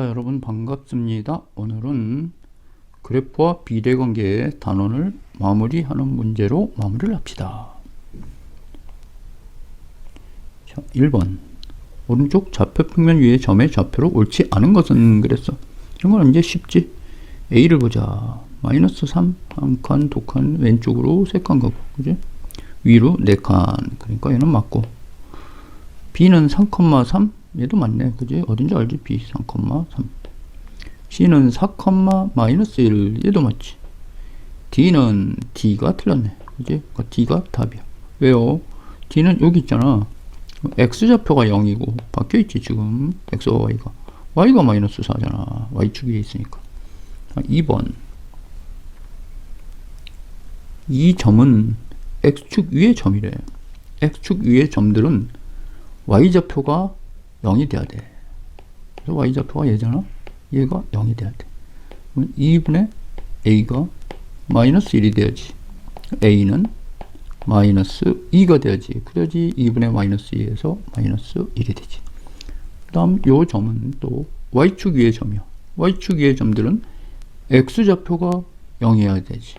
자, 여러분 반갑습니다. 오늘은 그래프와 비례관계의 단원을 마무리하는 문제로 마무리를 합시다. 자, 1번. 오른쪽 좌표 평면 위의 점의 좌표로 옳지 않은 것은 그랬어. 이런 건 이제 쉽지. A를 보자. 마이너스 3, 한 칸, 두 칸, 왼쪽으로 세 칸 가고, 그지? 위로 네 칸. 그러니까 얘는 맞고. B는 3,3, 얘도 맞네. 그지? 어딘지 알지? B 3,3. C는 4, 마이너스 1. 얘도 맞지. D는 D가 틀렸네. 그지? 그러니까 D가 답이야. 왜요? D는 여기 있잖아. X좌표가 0이고, 바뀌어있지, 지금. X와 Y가. Y가 마이너스 4잖아. Y축 위에 있으니까. 2번. 이 점은 X축 위의 점이래. X축 위의 점들은 Y좌표가 0이 돼야 돼. 그래서 Y좌표가 얘잖아. 얘가 0이 돼야 돼. 그럼 2분의 A가 마이너스 1이 돼야지. A는 마이너스 2가 돼야지. 그래야지 2분의 마이너스 2에서 마이너스 1이 되지. 그 다음 요 점은 또 Y축 위의 점이야. Y축 위의 점들은 X좌표가 0이어야 되지.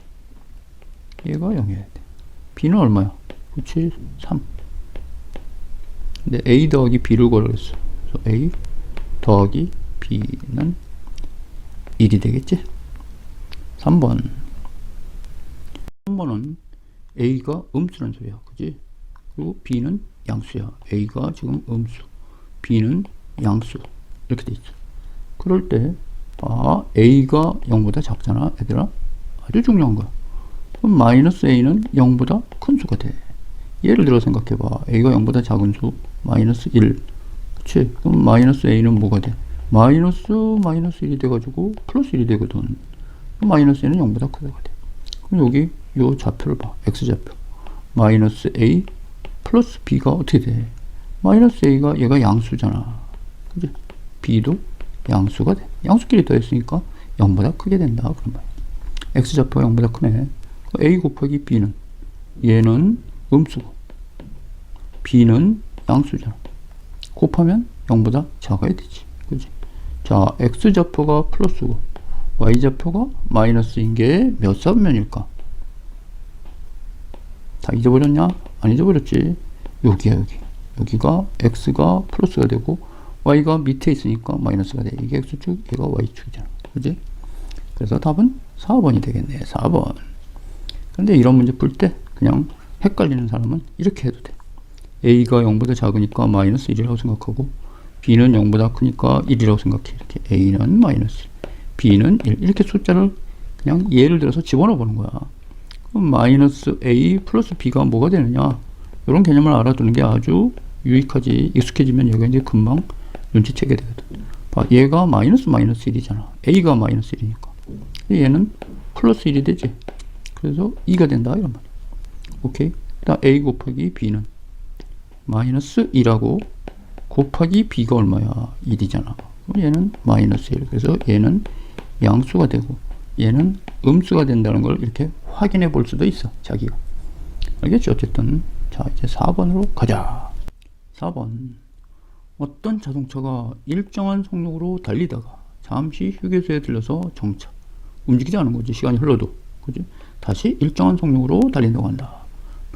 얘가 0이어야 돼. B는 얼마야? 그치? 3. 근데 A 더하기 B를 걸었어. A 더하기 B는 1이 되겠지? 3번. 3번은 A가 음수란 소리야. 그지? 그리고 B는 양수야. A가 지금 음수. B는 양수. 이렇게 돼 있어. 그럴 때, 아, A가 0보다 작잖아. 얘들아. 아주 중요한 거야. 그럼 마이너스 A는 0보다 큰 수가 돼. 예를 들어 생각해봐. A가 0보다 작은 수, 마이너스 1. 그치? 그럼 마이너스 A는 뭐가 돼? 마이너스 마이너스 1이 돼가지고 플러스 1이 되거든. 마이너스 A는 0보다 크다가 돼. 그럼 여기 요 좌표를 봐. X좌표. 마이너스 A 플러스 B가 어떻게 돼? 마이너스 A가 얘가 양수잖아. 그지? B도 양수가 돼. 양수끼리 더했으니까 0보다 크게 된다. 그런 말이야. X좌표가 0보다 크네. A 곱하기 B는 얘는 음수고 B는 양수잖아. 곱하면 0보다 작아야 되지. 그지? 자, X좌표가 플러스고 Y좌표가 마이너스인 게 몇 사분면일까? 다 잊어버렸냐? 안 잊어버렸지. 여기야, 여기. 여기가 X가 플러스가 되고 Y가 밑에 있으니까 마이너스가 돼. 이게 X축, 얘가 Y축이잖아. 그지? 그래서 답은 4번이 되겠네. 4번. 근데 이런 문제 풀 때 그냥 헷갈리는 사람은 이렇게 해도 돼. A가 0보다 작으니까 마이너스 1이라고 생각하고 B는 0보다 크니까 1이라고 생각해. 이렇게 A는 마이너스, B는 1. 이렇게 숫자를 그냥 예를 들어서 집어넣어 보는 거야. 그럼 마이너스 A 플러스 B가 뭐가 되느냐? 이런 개념을 알아두는 게 아주 유익하지. 익숙해지면 여기 이제 금방 눈치채게 되거든. 봐, 얘가 마이너스 마이너스 1이잖아. A가 마이너스 1이니까. 얘는 플러스 1이 되지. 그래서 2가 된다. 이런 말이야. 오케이. A 곱하기 B는 마이너스 2라고 곱하기 B가 얼마야? 1이잖아. 그럼 얘는 마이너스 1. 그래서 얘는 양수가 되고 얘는 음수가 된다는 걸 이렇게 확인해 볼 수도 있어. 자기가. 알겠죠? 어쨌든. 자, 이제 4번으로 가자. 4번. 어떤 자동차가 일정한 속력으로 달리다가 잠시 휴게소에 들려서 정차. 움직이지 않은 거지. 시간이 흘러도. 그지? 다시 일정한 속력으로 달린다고 한다.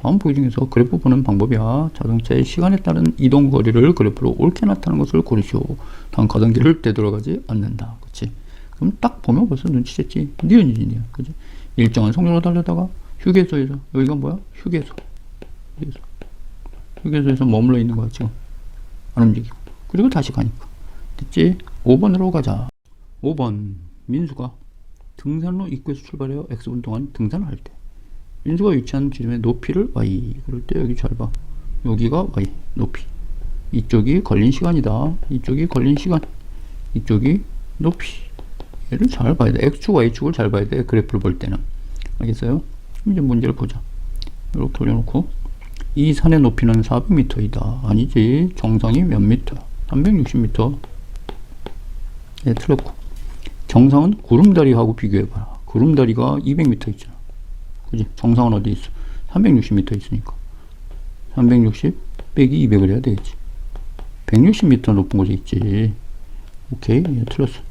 다음 보기 중에서 그래프 보는 방법이야. 자동차의 시간에 따른 이동 거리를 그래프로 옳게 나타내는 것을 고르시오. 다음 가정기를 되돌아가지 않는다. 그치? 그럼 딱 보면 벌써 눈치챘지. 니은. 그지? 일정한 속력으로 달려다가 휴게소에서, 여기가 뭐야? 휴게소. 휴게소. 휴게소에서 머물러 있는 거야, 지금. 안 움직이고. 그리고 다시 가니까. 됐지? 5번으로 가자. 5번. 민수가 등산로 입구에서 출발해요. X분 동안 등산을 할 때. 민수가 위치한 지점의 높이를 y. 그럴 때 여기 잘 봐. 여기가 y. 높이. 이쪽이 걸린 시간이다. 이쪽이 걸린 시간. 이쪽이 높이. 얘를 잘 봐야 돼. X축, Y축을 잘 봐야 돼. 그래프를 볼 때는. 알겠어요? 이제 문제를 보자. 이렇게 올려놓고. 이 산의 높이는 400m이다. 아니지. 정상이 몇 미터? 360m. 예, 틀렸고. 정상은 구름다리하고 비교해봐라. 구름다리가 200m 있잖아. 그지? 정상은 어디 있어? 360m 있으니까. 360 빼기 200을 해야 되겠지. 160m 높은 곳에 있지. 오케이 얘 틀렸어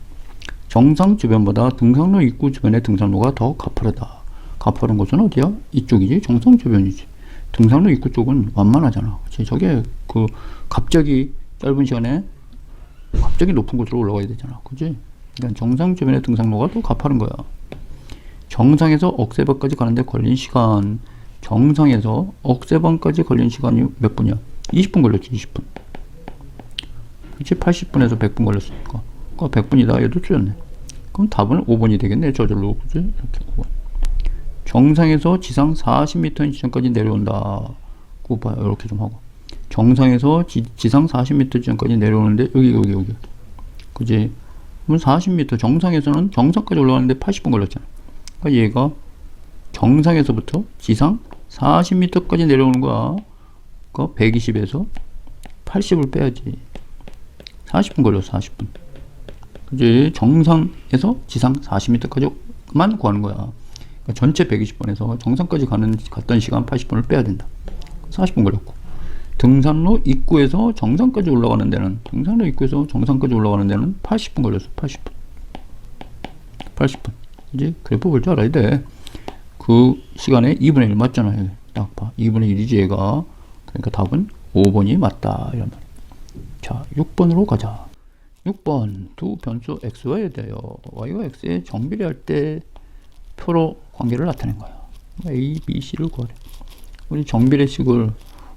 정상 주변보다 등산로 입구 주변의 등산로가 더 가파르다 가파른 곳은 어디야? 이쪽이지 정상 주변이지 등산로 입구 쪽은 완만하잖아 그치? 저게 그 갑자기 짧은 시간에 갑자기 높은 곳으로 올라가야 되잖아 그지 그러니까 정상 주변의 등산로가 더 가파른 거야 정상에서 억새방까지 가는데 걸린 시간. 정상에서 억새방까지 걸린 시간이 몇 분이야? 20분 걸렸지 20분. 그치? 80분에서 100분 걸렸으니까. 그러니까 100분이다 얘도 틀렸네. 그럼 답은 5번이 되겠네 저절로. 그지 이렇게 5번. 정상에서 지상 40m 지점까지 내려온다. 봐요 이렇게 좀 하고. 정상에서 지, 지상 40m 지점까지 내려오는데 여기 여기 여기. 그지 그럼 40m 정상에서는 정상까지 올라가는데 80분 걸렸잖아 얘가 정상에서부터 지상 40m까지 내려오는 거야. 그러니까 120에서 80을 빼야지. 40분 걸렸어 40분. 그지? 정상에서 지상 40m까지만 구하는 거야. 그러니까 전체 120번에서 정상까지 가는 갔던 시간 80분을 빼야 된다. 40분 걸렸고. 등산로 입구에서 정상까지 올라가는 데는 등산로 입구에서 정상까지 올라가는 데는 80분 걸렸어 80분. 80분 이제 그래프 볼 줄 알아야 돼 그 시간에 2분의 1 맞잖아. 여기 딱 봐. 2분의 1이지 얘가. 그러니까 답은 5번이 맞다. 이런 말. 자 6번으로 가자. 6번. 두 변수 xy에 대하여 y와 x의 정비례할 때 표로 관계를 나타낸 거야. A, b, c를 구하래. 우리 정비례식을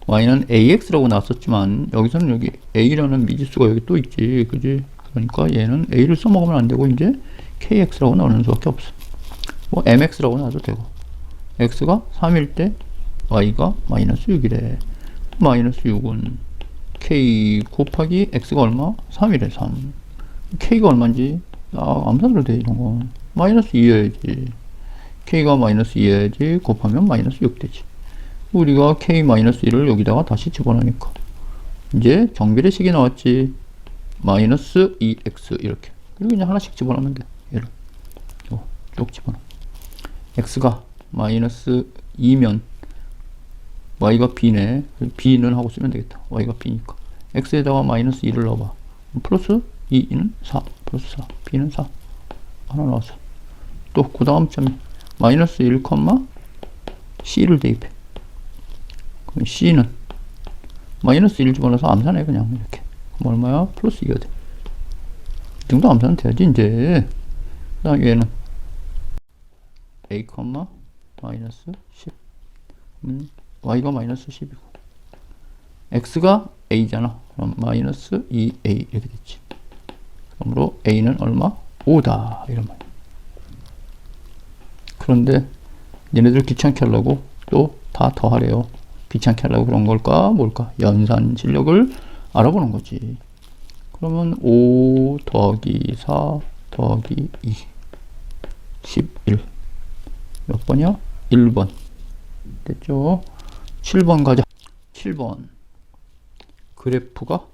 y는 ax라고 나왔었지만 여기서는 여기 a라는 미지수가 여기 또 있지. 그지? 그러니까 얘는 a를 써먹으면 안 되고 이제 kx라고 나오는 수밖에 없어. 뭐 mx라고 나와도 되고. X가 3일 때 y가 마이너스 6이래. 마이너스 6은 k 곱하기 x가 얼마? 3이래 3 k가 얼마인지 아 암산으로 돼 이런 거. 마이너스 2여야지. K가 마이너스 2여야지 곱하면 마이너스 6 되지. 우리가 k 마이너스 1을 여기다가 다시 집어넣으니까. 이제 정비례식이 나왔지. 마이너스 2x 이렇게. 그리고 이제 하나씩 집어넣으면 돼 얘를 요, 쭉 집어넣어. x가 마이너스 2면 y가 b네. b는 하고 쓰면 되겠다. y가 b니까. x에다가 마이너스 2를 넣어봐. 플러스 2는 4 플러스 4 b는 4 하나 나왔어. 또그 다음 점이 마이너스 1, c를 대입해. 그럼 c는 마이너스 1 집어넣어서 암산해 그냥. 이렇게. 그럼 얼마야? 플러스 2가 돼. 이 정도 암산은 돼야지 이제. 그 다음 얘는 a, 마이너스 10 음, y가 마이너스 10이고 x가 a잖아. 그럼 마이너스 2a 이렇게 됐지. 그러므로 a는 얼마? 5다. 이런 말 그런데 얘네들 귀찮게 하려고 또 다 더하래요. 귀찮게 하려고 그런 걸까? 뭘까? 연산 실력을 알아보는 거지. 그러면 5 더하기 4 더하기 2 11 몇 번이야? 1번. 됐죠? 7번 가자. 7번. 그래프가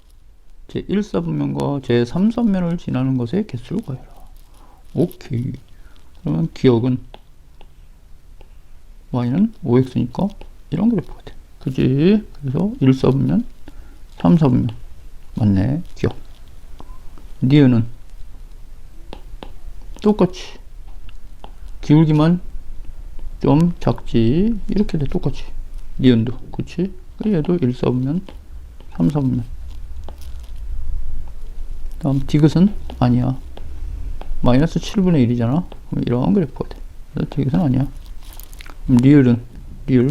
제1사분면과 제3사면을 지나는 것의 개수를 구해라. 오케이. 그러면 기억은 y는 5x니까 이런 그래프가 돼. 그지? 그래서 1사분면 3사분면. 맞네. 기억. 니은은 똑같이. 기울기만 좀 작지. 이렇게 돼 똑같이. 니은도. 그치? 얘도 1사분면 3사분면. 다음 디귿은 아니야. 마이너스 7분의 1이잖아. 그럼 이런 그래프가 돼. 그래서 디귿은 아니야. 그럼 리을은? 리을.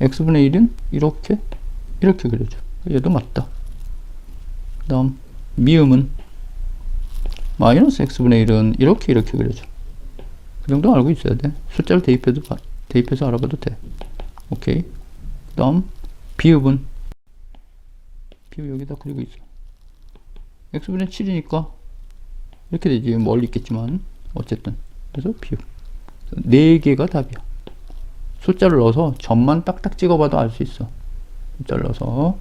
x분의 1은 이렇게? 이렇게 그려줘. 얘도 맞다. 그 다음 미음은 마이너스 x분의 1은 이렇게 이렇게 그려져. 그 정도 알고 있어야 돼. 숫자를 대입해도 봐- 대입해서 알아봐도 돼. 오케이. 그 다음 비읍은? 비읍 여기다 그리고 있어. X분의 7이니까 이렇게 되지. 멀리 있겠지만. 어쨌든. 그래서 비읍. 네 개가 답이야. 숫자를 넣어서 점만 딱딱 찍어봐도 알 수 있어. 숫자를 넣어서.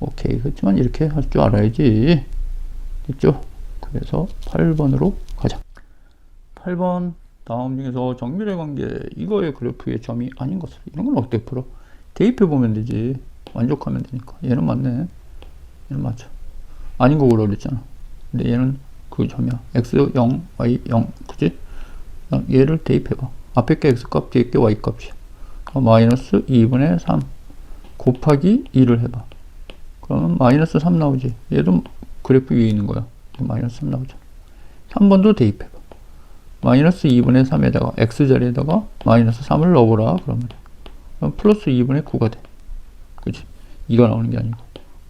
오케이. 그렇지만 이렇게 할 줄 알아야지. 됐죠 그래서 8번으로 가자 8번 다음 중에서 정밀의 관계 이거의 그래프의 점이 아닌 것을 이런 건 어떻게 풀어 대입해 보면 되지 만족하면 되니까 얘는 맞네 얘는 맞죠 아닌 거 그랬잖아. 근데 얘는 그 점이야. x 0, y 0, 그지? 얘를 대입해봐. 앞에 게 x 값, 뒤에 게 y 값이야. 어, 마이너스 2분의 3 곱하기 2를 해봐. 그러면 마이너스 3 나오지. 얘도 그래프 위에 있는 거야. 마이너스 3 나오죠. 3번도 대입해봐. 마이너스 2분의 3에다가 x 자리에다가 마이너스 3을 넣어보라. 그러면 그럼 플러스 2분의 9가 돼. 그치? 2가 나오는 게 아니고.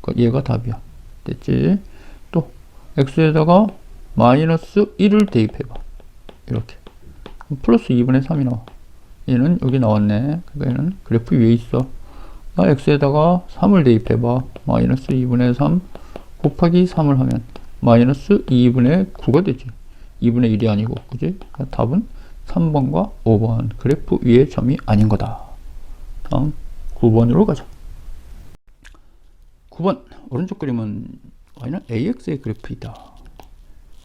그러니까 얘가 답이야. 됐지? 또 x에다가 마이너스 1을 대입해봐. 이렇게. 플러스 2분의 3이 나와. 얘는 여기 나왔네. 그러니까 얘는 그래프 위에 있어. 나 x에다가 3을 대입해봐. 마이너스 2분의 3 곱하기 3을 하면 마이너스 2분의 9가 되지. 2분의 1이 아니고, 그지? 그러니까 답은 3번과 5번. 그래프 위의 점이 아닌 거다. 다음 9번으로 가자. 9번. 오른쪽 그림은 y는 ax의 그래프이다.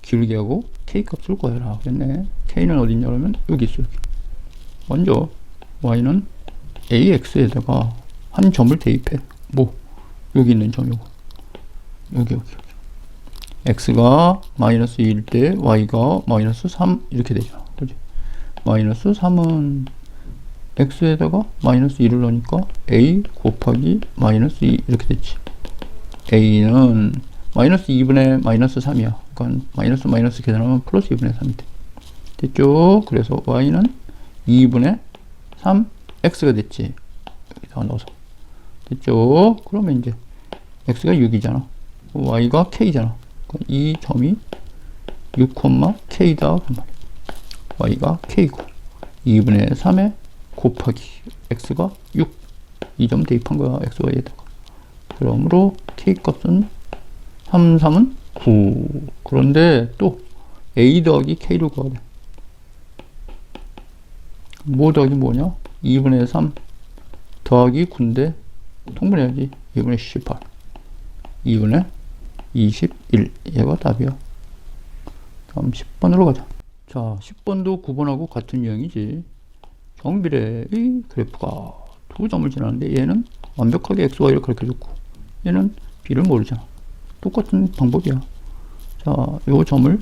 기울기 하고 k 값을 구해라. 그랬네. k는 어딨냐 그러면 여기 있어. 여기. 먼저 y는 ax에다가 한 점을 대입해. 뭐 여기 있는 점 요거. 여기 여기. X가 마이너스 2일 때 y가 마이너스 3 이렇게 되죠. 그지? 마이너스 3은 x에다가 마이너스 2를 넣으니까 a 곱하기 마이너스 2 이렇게 됐지. a는 마이너스 2분의 마이너스 3이야. 그러니까 마이너스 마이너스 계산하면 플러스 2분의 3이 돼. 됐죠? 그래서 y는 2분의 3 x가 됐지. 여기다가 넣어서. 됐죠? 그러면 이제 x가 6이잖아. y가 k잖아. 이 점이 6, k다. 그 y가 k고 2분의 3에 곱하기 x가 6. 이 점 대입한 거야. x, y에다가. 그러므로 k 값은 3, 3은 9. 그런데 또 a 더하기 k를 구하래. 뭐 더하기 뭐냐? 2분의 3 더하기 9인데 통분해야지. 2분의 18. 2분의 21. 얘가 답이야. 다음 10번으로 가자. 자, 10번도 9번하고 같은 유형이지. 정비례의 그래프가 두 점을 지나는데 얘는 완벽하게 XY를 가르쳐줬고 얘는 B를 모르잖아. 똑같은 방법이야. 자, 요 점을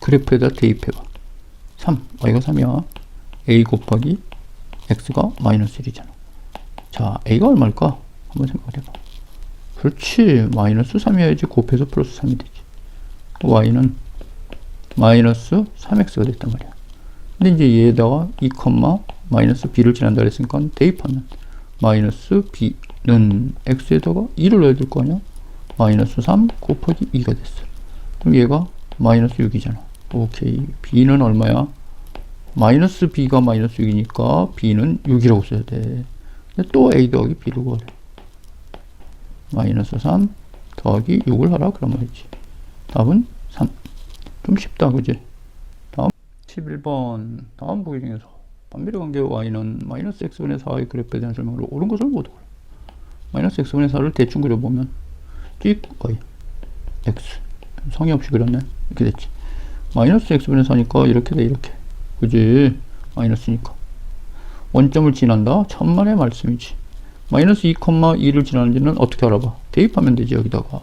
그래프에다 대입해봐. 3, Y가 3이야. A 곱하기 X가 마이너스 1이잖아. 자, A가 얼마일까? 한번 생각해봐. 그렇지. 마이너스 3이어야지 곱해서 플러스 3이 되지. Y는 마이너스 3X가 됐단 말이야. 근데 이제 얘에다가 2, 마이너스 B를 지난다 그랬으니까 대입하면 마이너스 B는 X에다가 2를 넣어야 될 거 아니야? 마이너스 3 곱하기 2가 됐어. 그럼 얘가 마이너스 6이잖아. 오케이. B는 얼마야? 마이너스 B가 마이너스 6이니까 B는 6이라고 써야 돼. 또 A 더하기 B를 구하래. 마이너스 3 더하기 6을 하라. 그런 말이지. 답은 3. 좀 쉽다. 그지? 다음 11번. 다음 보기 중에서 반비례 관계 y는 마이너스 x분의 4의 그래프에 대한 설명으로 옳은 것을 모두 그려. 마이너스 x분의 4를 대충 그려보면 찍 y x 성의 없이 그렸네. 이렇게 됐지. 마이너스 x분의 4니까 이렇게 돼 이렇게. 그지? 마이너스니까. 원점을 지난다? 천만의 말씀이지. 마이너스 2,2를 지나는지는 어떻게 알아봐? 대입하면 되지 여기다가.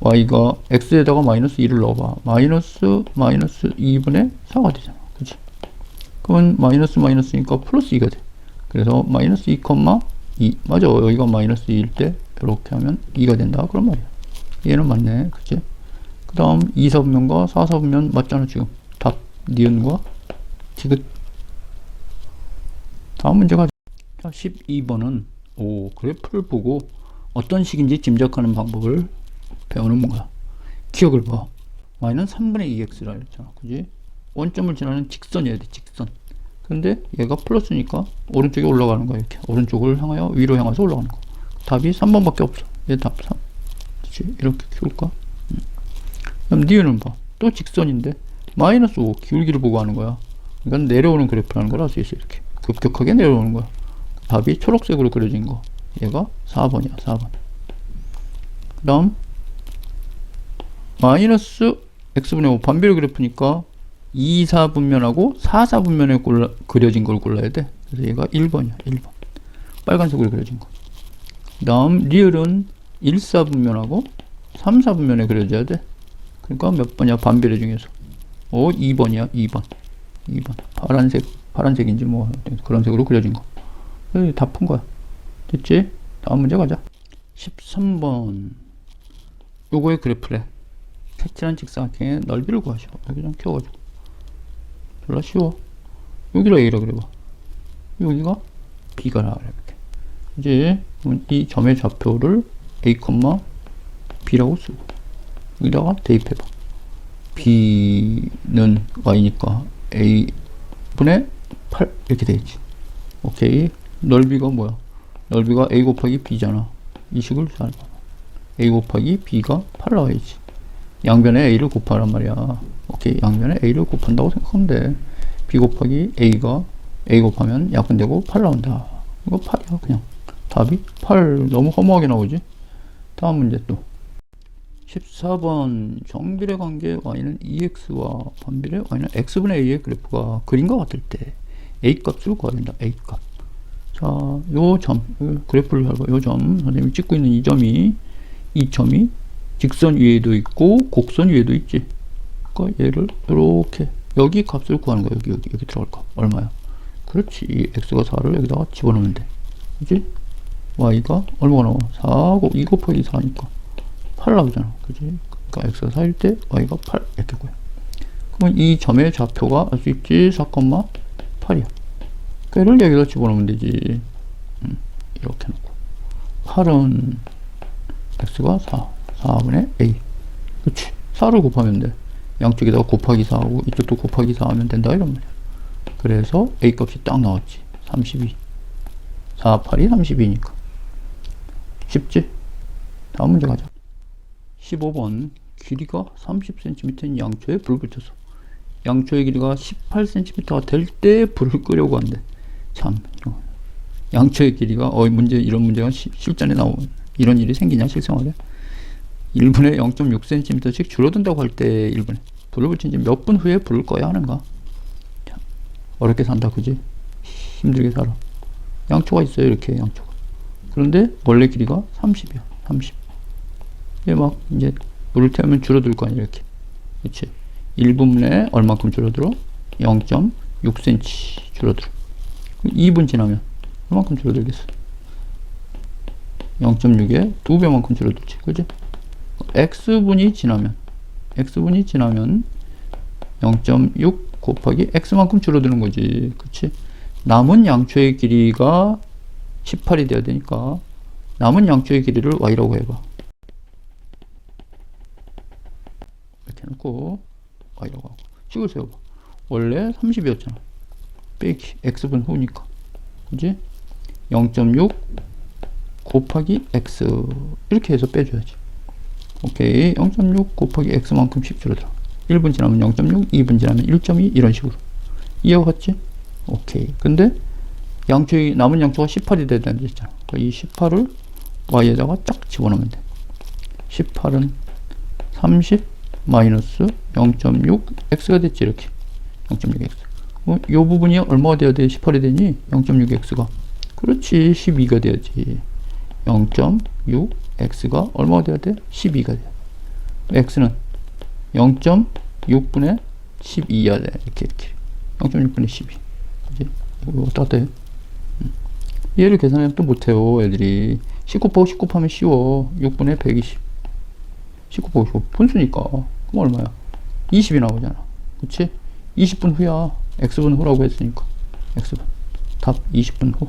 y가 x에다가 마이너스 2를 넣어봐. 마이너스 마이너스 2분의 4가 되잖아. 그치? 그러면 마이너스 마이너스니까 플러스 2가 돼. 그래서 마이너스 2, 2 맞아. 여기가 마이너스 2일 때 이렇게 하면 2가 된다. 그런 말이야. 얘는 맞네. 그치? 그 다음 2사분면과 4사분면 맞잖아 지금. 답 니은과 디귿. 다음 문제가 자, 12번은 오 그래프를 보고 어떤 식인지 짐작하는 방법을 배우는 뭔가. 기억을 봐. y는 3분의 2x라 했잖아. 그지? 원점을 지나는 직선이어야 돼 직선. 근데 얘가 플러스니까 오른쪽에 올라가는 거야 이렇게. 오른쪽을 향하여 위로 향해서 올라가는 거. 답이 3번밖에 없어. 얘답 3 그치? 이렇게 키울까? 음. 그럼 니은은 봐 또 직선인데 마이너스 5 기울기를 보고 하는 거야. 그러니까 내려오는 그래프라는 걸 알 수 있어 이렇게. 급격하게 내려오는 거야 답이 초록색으로 그려진 거 얘가 4번이야 4번 그 다음 마이너스 x분의 5 반비례 그래프니까 2, 4분면하고 4, 4분면에 골라, 그려진 걸 골라야 돼 그래서 얘가 1번이야 1번 빨간색으로 그려진 거그 다음 리을은 1, 4분면하고 3, 4분면에 그려줘야 돼. 그러니까 몇 번이야? 반비례 중에서. 어, 2번이야. 2번. 2번. 파란색, 파란색인지 뭐 그런 색으로 그려진 거. 여기 다 푼 거야. 됐지? 다음 문제 가자. 13번. 요거의 그래프래. 색칠한 직사각형의 넓이를 구하시오. 여기 좀 키워가지고. 졸라 쉬워. 여기를 A라 그래봐. 여기가 B가 나와라 이렇게. 이제 이 점의 좌표를 A, B라고 쓰고 여기다가 대입해봐. B는 Y니까 A 분의 8 이렇게 되겠지. 오케이. 넓이가 뭐야? 넓이가 A 곱하기 B잖아. 이 식을 잘 봐. A 곱하기 B가 8 나와야지. 양변에 A를 곱하란 말이야. 오케이. 양변에 A를 곱한다고 생각하면 돼. B 곱하기 A가 A 곱하면 약분되고 8 나온다. 이거 8이야, 그냥. 답이 8 너무 허무하게 나오지? 다음 문제 또. 14번 정비례 관계 y는 2x와 반비례 y는 x분의 a의 그래프가 그림과 같을 때 a 구해야 된다. a 값. 자, 요 점, 요 그래프를 잘 봐. 요 점, 선생님이 찍고 있는 이 점이, 이 점이 직선 위에도 있고 곡선 위에도 있지. 그러니까 얘를 이렇게 여기 값을 구하는 거야. 여기 여기 여기 들어갈 거 얼마야? 그렇지. 이 x가 4를 여기다가 집어넣으면 돼. 그지? y가 얼마가 나와? 4하고 2 곱하기 4니까 8 나오잖아. 그지? 그러니까 x가 4일 때 y가 8 이렇게 구해. 그러면 이 점의 좌표가 알 수 있지? 4,8이야. 걔를 여기다 집어넣으면 되지. 음, 이렇게 놓고. 8은 x가 4. 4분의 a. 그치? 4를 곱하면 돼. 양쪽에다가 곱하기 4하고 이쪽도 곱하기 4 하면 된다 이런 말이야. 그래서 a 값이 딱 나왔지. 32. 4, 8이 32니까. 쉽지? 다음 문제 가자. 15번. 길이가 30cm인 양초에 불을 붙여서 양초의 길이가 18cm가 될 때 불을 끄려고 한대. 참. 양초의 길이가 어 문제 이런 문제가 시, 실전에 나온 이런 일이 생기냐 실생활에 1분에 0.6cm씩 줄어든다고 할 때 1분에 불을 붙인 지 몇 분 후에 불을 꺼야 하는가? 참, 어렵게 산다 그지? 힘들게 살아. 양초가 있어요 이렇게 양초가. 그런데 원래 길이가 30이야. 30. 이게 막 이제 물을 태우면 줄어들 거 아니야 이렇게. 그렇지? 1분에 얼마큼 줄어들어? 0.6cm 줄어들어. 2분 지나면 얼마큼 줄어들겠어? 0.6에 2배만큼 줄어들지. 그지? x분이 지나면 x분이 지나면 0.6 곱하기 x만큼 줄어드는 거지. 그치? 남은 양초의 길이가 18이 돼야 되니까 남은 양초의 길이를 y라고 해봐. 이렇게 놓고 y라고 하고 식을 세워봐. 원래 30이었잖아. 빼기 x분 후니까. 그지? 0.6 곱하기 x 이렇게 해서 빼줘야지. 오케이. 0.6 곱하기 x만큼씩 줄어 들어. 1분 지나면 0.6, 2분 지나면 1.2 이런 식으로. 이해가 갔지? 오케이. 근데 양초의 남은 양초가 18이 돼야 된다 했잖아. 그러니까 이 18을 y에다가 쫙 집어넣으면 돼. 18은 30 마이너스 0.6 x가 됐지 이렇게. 0.6 x. 어, 이 부분이 얼마가 돼야 돼? 18이 되니? 0.6 x가. 그렇지. 12가 돼야지. 0.6 x가 얼마가 돼야 돼? 12가 돼. x는 0.6분의 12야 돼. 이렇게 이렇게. 0.6분의 12. 그지? 이거 왔다 갔다 해. 음. 얘를 계산하면 또 못해요, 애들이. 19 곱하고 19 하면 쉬워. 6분의 120. 19 곱하고 19. 분수니까. 그럼 얼마야? 20이 나오잖아. 그치? 20분 후야. X분 후라고 했으니까. x분. 답 20분 후.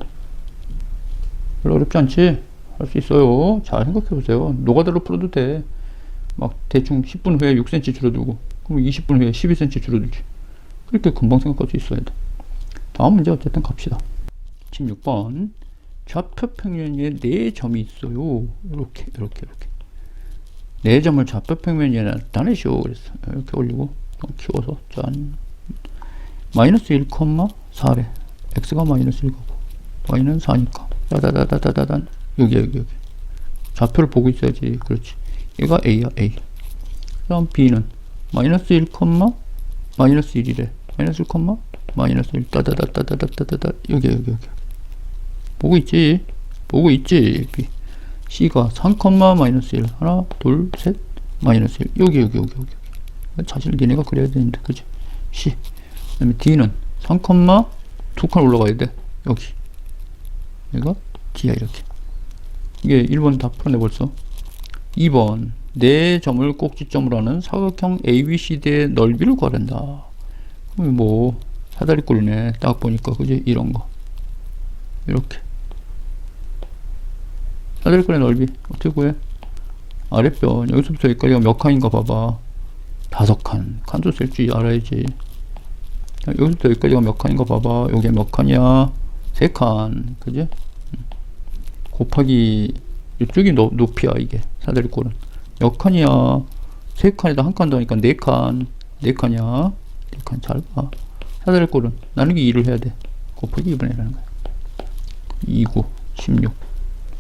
별로 어렵지 않지? 할 수 있어요. 잘 생각해 보세요. 노가다로 풀어도 돼. 막 대충 10분 후에 6cm 줄어들고, 그럼 20분 후에 12cm 줄어들지. 그렇게 금방 생각할 수 있어야 돼. 다음 문제 어쨌든 갑시다. 16번. 좌표 평면에 네 점이 있어요. 이렇게, 이렇게, 이렇게. 네 점을 좌표 평면에 나타내시오. 그랬어. 이렇게 올리고, 키워서, 짠. 마이너스 1,4래. x가 마이너스 1이고, y는 4니까. 다다다다다단. 여기, 여기, 여기. 좌표를 보고 있어야지. 그렇지. 얘가 a야, a. 그 다음 b는 마이너스 1, 마이너스 1이래. 마이너스 1, 마이너스 1. 따다다다다다다다. 여기, 여기, 여기. 보고 있지? 보고 있지? B. C가 3, 마이너스 1 하나 둘 셋 마이너스 1 여기 여기 여기 여기 사실 니네가 그래야 되는데 그지 C 그 다음에 D는 3, 2칸 올라가야 돼. 여기. 얘가 D야 이렇게. 이게 1번 다 풀었네 벌써. 2번. 네 점을 꼭지점으로 하는 사각형 ABCD의 넓이를 구하란다. 그럼 뭐 사다리꼴이네. 딱 보니까 그지? 이런 거. 이렇게. 사다리꼴의 넓이 어떻게 구해? 아랫변. 여기서부터 여기까지가 몇 칸인가 봐봐. 다섯 칸. 칸수 쓸줄 알아야지 여기서부터 여기까지가 몇 칸인가 봐봐. 여기 몇 칸이야? 세 칸. 그지? 음. 곱하기 이쪽이 높, 높이야 이게. 사다리꼴은. 몇 칸이야? 세 칸에다. 한 칸 더하니까 네 칸 네 칸이야. 네 칸. 잘 봐. 사다리꼴은 나누기 2를 해야 돼. 곱하기 2분의 1하는 거야. 29 16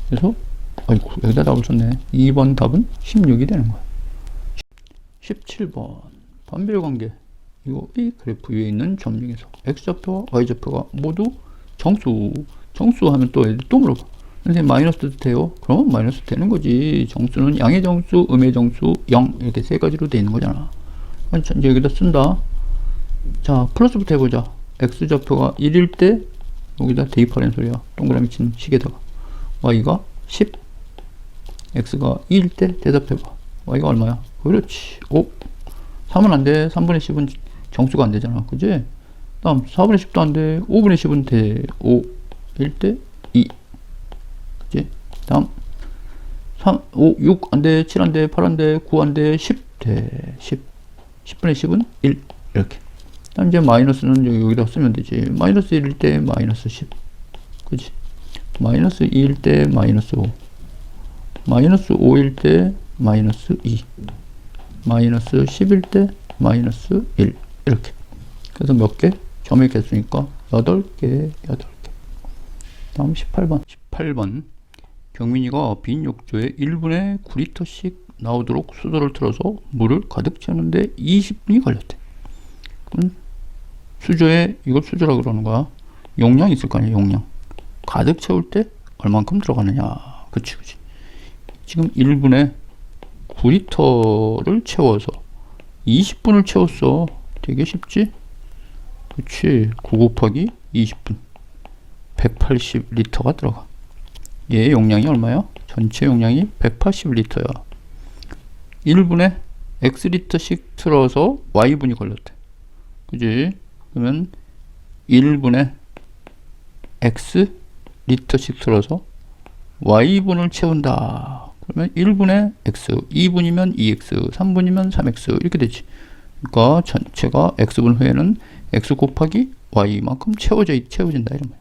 그래서 아이고 여기다 답을 썼네. 2번 답은 16이 되는 거야. 17번. 반비례 관계 이거 이 그래프 위에 있는 점 중에서 x좌표와 y좌표가 모두 정수 정수 하면 또 애들 또 물어봐. 선생님 마이너스도 돼요? 그러면 마이너스 되는 거지. 정수는 양의 정수, 음의 정수, 0 이렇게 세 가지로 돼 있는 거잖아. 그럼 자, 이제 여기다 쓴다. 자 플러스부터 해보자. X좌표가 1일 때 여기다 대입하라는 소리야. 동그라미 친 식에다가. Y가 10 x가 2일 때 대답해봐. Y가 얼마야? 그렇지. 5 3은 안돼. 3분의 10은 정수가 안 되잖아. 그지? 다음 4분의 10도 안 돼. 5분의 10은 돼. 5일 때2 그지? 다음 3, 5, 6 안 돼. 7 안 돼. 8 안 돼. 9 안 돼. 10 돼. 10 10분의 10은 1 이렇게. 다음 이제 마이너스는 여기- 여기다 쓰면 되지. 마이너스 1일 때 마이너스 10 그지? 마이너스 2일 때 마이너스 5 마이너스 5일 때 마이너스 2 마이너스 10일 때 마이너스 1 이렇게. 그래서 몇 개? 점의 개수니까 8개 8개. 다음 18번. 18번. 경민이가 빈 욕조에 1분에 9리터씩 나오도록 수도를 틀어서 물을 가득 채우는데 20분이 걸렸대. 그럼 수조에 이걸 수조라 그러는 거야? 용량이 있을 거 아니야 용량. 가득 채울 때 얼만큼 들어가느냐. 그치 그치. 지금 1분에 9리터를 채워서 20분을 채웠어 되게 쉽지? 그치. 9 곱하기 20분. 180리터가 들어가. 얘 용량이 얼마야? 전체 용량이 180리터야. 1분에 X리터씩 틀어서 Y분이 걸렸대. 그지? 그러면 1분에 X 리터씩 틀어서 Y분을 채운다. 그러면 1분에 X 2분이면 2X 3분이면 3X 이렇게 되지 그러니까 전체가 X분 후에는 X 곱하기 Y만큼 채워져, 채워진다 이런 거야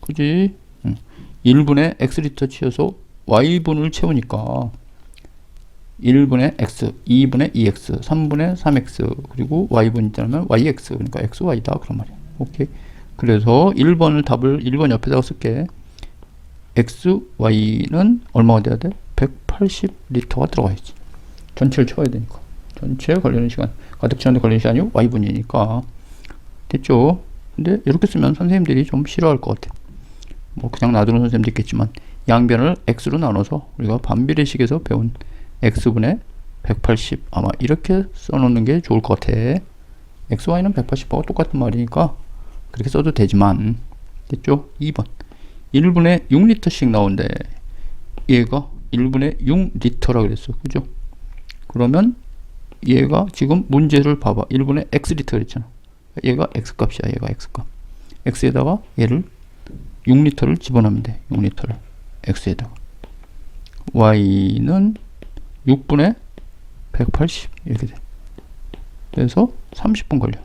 그지? 응. 1분에 X리터 치어서 Y분을 채우니까 1분의 X, 2분의 2X, 3분의 3X, 그리고 Y분 있다면 YX, 그러니까 XY다. 그런 말이야. 오케이. 그래서 1번을 답을 1번 옆에다가 쓸게. X, Y는 얼마가 돼야 돼? 180리터가 들어가야지. 전체를 채워야 되니까. 전체 걸리는 시간, 가득 채우는데 걸리는 시간이 Y분이니까. 됐죠? 근데 이렇게 쓰면 선생님들이 좀 싫어할 것 같아. 뭐 그냥 놔두는 선생님도 있겠지만 양변을 x로 나눠서 우리가 반비례식에서 배운 x분의 180 아마 이렇게 써놓는 게 좋을 것 같아 xy는 180하고 똑같은 말이니까 그렇게 써도 되지만 됐죠? 2번 1분에 6리터씩 나오는데 얘가 1분에 6리터라 그랬어 그죠? 그러면 얘가 지금 문제를 봐봐 1분에 x리터 그랬잖아 얘가 x값이야 얘가 x값 x에다가 얘를 6리터를 집어넣으면 돼. 6리터를 x에다가 y는 6분의 180 이렇게 돼. 그래서 30분 걸려.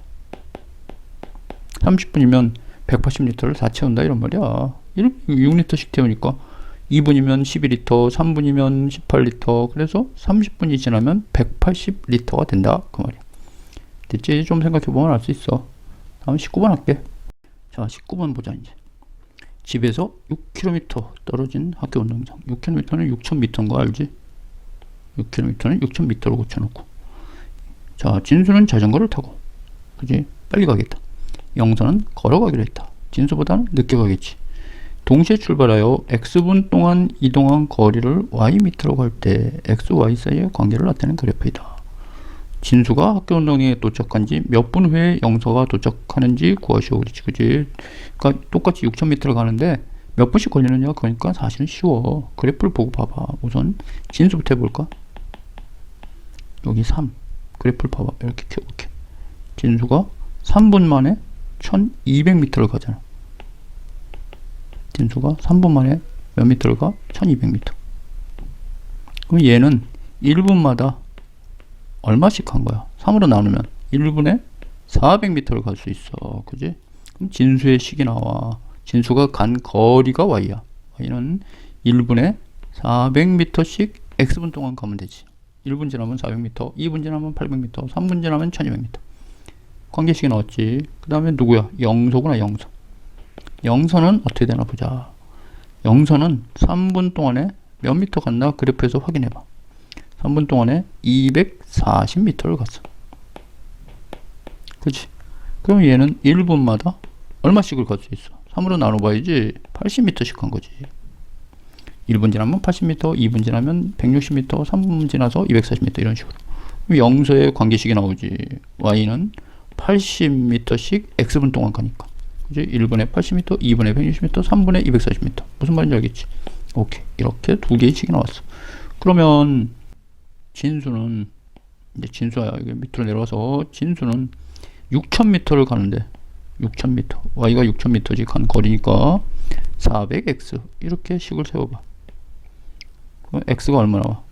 30분이면 180리터를 다 채운다 이런 말이야. 6리터씩 태우니까 2분이면 12리터, 3분이면 18리터. 그래서 30분이 지나면 180리터가 된다 그 말이야. 됐지? 좀 생각해 보면 알 수 있어. 다음 19번 할게. 자, 19번 보자 이제. 집에서 6km 떨어진 학교 운동장. 6km는 6,000m인 거 알지? 6km는 6,000m로 고쳐놓고. 자, 진수는 자전거를 타고. 그지? 빨리 가겠다. 영서는 걸어가기로 했다. 진수보다는 늦게 가겠지. 동시에 출발하여 x분 동안 이동한 거리를 y미터로 갈 때 x, y 사이의 관계를 나타내는 그래프이다. 진수가 학교 운동에 도착한 지 몇 분 후에 영서가 도착하는지 구하시오. 그렇지, 그지? 그러니까 똑같이 6,000m를 가는데 몇 분씩 걸리느냐? 그러니까 사실은 쉬워. 그래프를 보고 봐봐. 우선 진수부터 해볼까? 여기 3. 그래프를 봐봐. 이렇게 켜볼게. 진수가 3분 만에 1200m를 가잖아. 진수가 3분 만에 몇 미터를 가? 1200m. 그럼 얘는 1분마다 얼마씩 한 거야? 3으로 나누면 1분에 400m를 갈 수 있어. 그지? 그럼 진수의 식이 나와. 진수가 간 거리가 y야. y는 1분에 400m씩 x분 동안 가면 되지. 1분 지나면 400m, 2분 지나면 800m, 3분 지나면 1200m. 관계식이 나왔지. 그 다음에 누구야? 영소구나, 영소. 영선은 어떻게 되나 보자. 영선은 3분 동안에 몇 미터 갔나 그래프에서 확인해봐. 3분 동안에 240m를 갔어. 그치? 그럼 얘는 1분마다 얼마씩을 갈 수 있어? 3으로 나눠봐야지 80m씩 간 거지. 1분 지나면 80m, 2분 지나면 160m, 3분 지나서 240m 이런 식으로. 그럼 영서의 관계식이 나오지. y는 80m씩 x분 동안 가니까. 그지? 1분에 80m, 2분에 160m, 3분에 240m. 무슨 말인지 알겠지? 오케이. 이렇게 두 개의 식이 나왔어. 그러면 진수는 이제 진수야. 이게 밑으로 내려와서 진수는 6000m를 가는데 6000m. y가 6000m지 간 거리니까 400x 이렇게 식을 세워 봐. 그럼 x가 얼마 나와?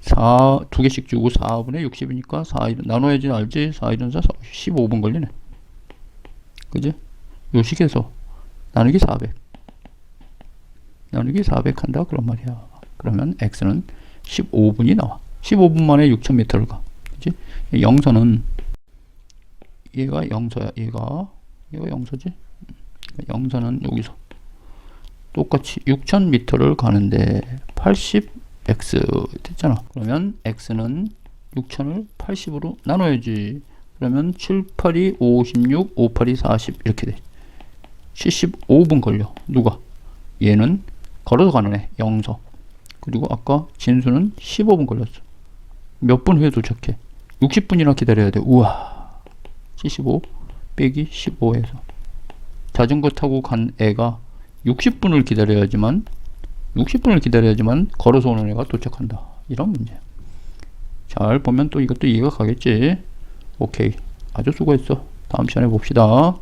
4, 두 개씩 주고 4분의 60이니까 4일 나눠야지 알지? 4일은 4, 15분 걸리네. 그지? 요 식에서. 나누기 400 나누기 400 한다 그런 말이야. 그러면 x는 15분이 나와. 15분 만에 6000m를 가. 그지? 영서는 얘가 영서야. 얘가 얘가 영서지? 영서는 여기서. 똑같이 6000m를 가는데 80x 됐잖아. 그러면 x는 6000을 80으로 나눠야지 그러면 7, 8이 56, 5, 8이 40 이렇게 돼. 75분 걸려. 누가? 얘는 걸어서 가는 애. 영서. 그리고 아까 진수는 15분 걸렸어. 몇 분 후에 도착해? 60분이나 기다려야 돼. 우와. 75 빼기 15에서 자전거 타고 간 애가 60분을 기다려야지만 60분을 기다려야지만 걸어서 오는 애가 도착한다. 이런 문제. 잘 보면 또 이것도 이해가 가겠지. 오케이. 아주 수고했어. 다음 시간에 봅시다.